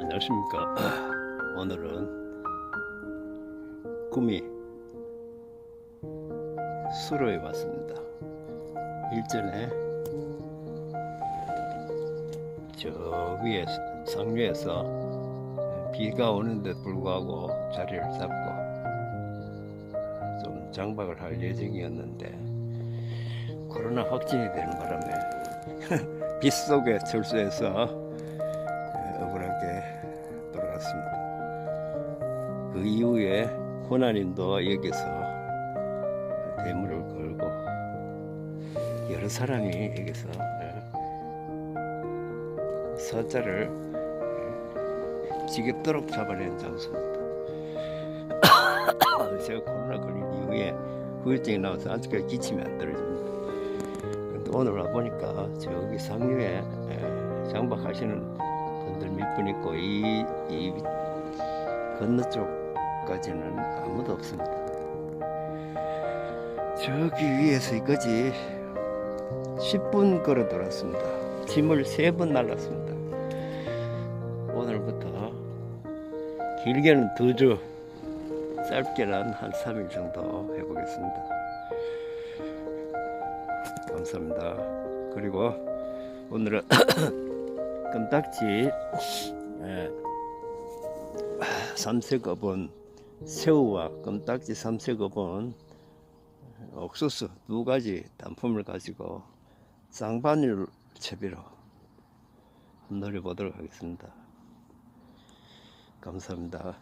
안녕하십니까. 오늘은 구미 수로에 왔습니다. 일전에 저 위에 상류에서 비가 오는데 불구하고 자리를 잡고 좀 장박을 할 예정이었는데 코로나 확진이 되는 바람에 빗속에 철수해서 예, 억울하게 돌아갔습니다. 그 이후에 호나님도 여기서 대물을 걸고 여러 사람이 여기서 예, 사자를 예, 지겹도록 잡아낸 장소입니다. 제가 코로나 걸린 이후에 후유증이 나와서 아직까지 기침이 안 떨어집니다. 근데 오늘 와보니까 저기 상류에 에, 장박하시는 분들 몇 분 있고 이, 이 건너쪽까지는 아무도 없습니다. 저기 위에서 이까지 10분 걸어 돌았습니다. 짐을 3번 날랐습니다. 오늘부터 길게는 두 주, 짧게는 한 3일 정도 해보겠습니다. 감사합니다. 그리고 오늘은 껌딱지 예, 삼색어본 새우와 껌딱지 삼색어본 옥수수 두 가지 단품을 가지고 쌍바늘 채비로 한번 노려보도록 하겠습니다. 감사합니다.